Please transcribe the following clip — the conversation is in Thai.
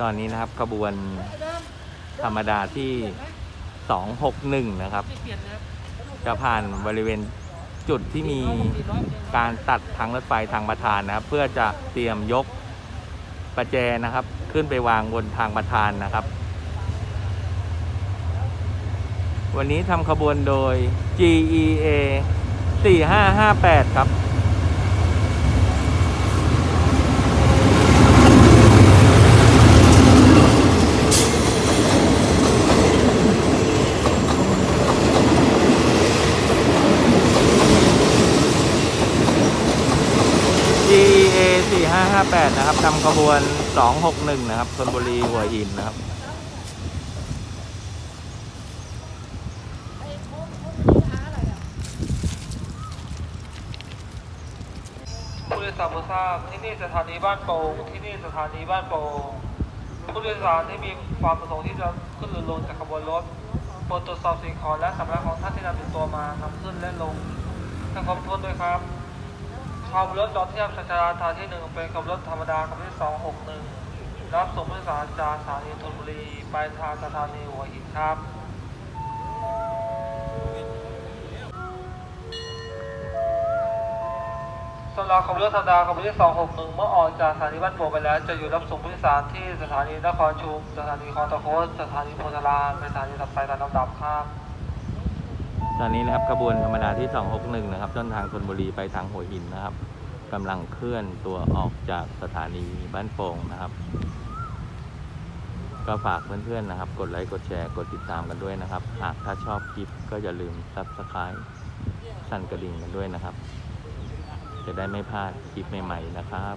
ตอนนี้นะครับขบวนธรรมดาที่ 261 นะครับ จะผ่านบริเวณจุดที่มีการตัดทางรถไฟทางประธานนะครับ เพื่อจะเตรียมยกประแจนะครับ ขึ้นไปวางบนทางประธานนะครับ วันนี้ทำขบวนโดย GEA 4558 ครับ GEA 4558 นะครับนำขบวน 261 นะครับชนบุรีหัวหินนะครับผู้โดยสารทราบที่นี่สถานีบ้านโป่งที่นี่สถานีบ้านโป่งผู้โดยสารที่มีความประสงค์ที่จะขึ้นหรือลงจากขบวนรถโปรดตรวจสอบสิ่งของและสัมภาระของท่านที่นำติดตัวมานำขึ้นและลงให้ครบถ้วนด้วยครับ ขบวนรถจอดเทียบชานชาลาทางที่หนึ่งเป็นขบวนรถธรรมดาขบวนที่สองหกหนึ่งรับส่งผู้โดยสารจากสถานีธนบุรีไปทางสถานีหัวหินครับสำหรับขบวนรถธรรมดาขบวนที่ 261 เมื่อออกจากสถานีบ้านโป่งไปแล้ว จะอยู่รับส่งผู้โดยสารที่สถานีนครชุม สถานีคลองตะโคดสถานีโพธารามเป็นสถานีตัดไปตามลำดับครับ ตอนนี้นะครับขบวนธรรมดาที่ 261 นะครับต้นทางชนบุรีไปทางหัวหินนะครับกำลังเคลื่อนตัวออกจากสถานีบ้านโป่งนะครับ ก็ฝากเพื่อนๆนะครับ กดไลค์กดแชร์กดติดตามกันด้วยนะครับ หากถ้าชอบคลิปก็อย่าลืม subscribe สั่นกระดิ่งกันด้วยนะครับ จะได้ไม่พลาดคลิปใหม่ๆนะครับ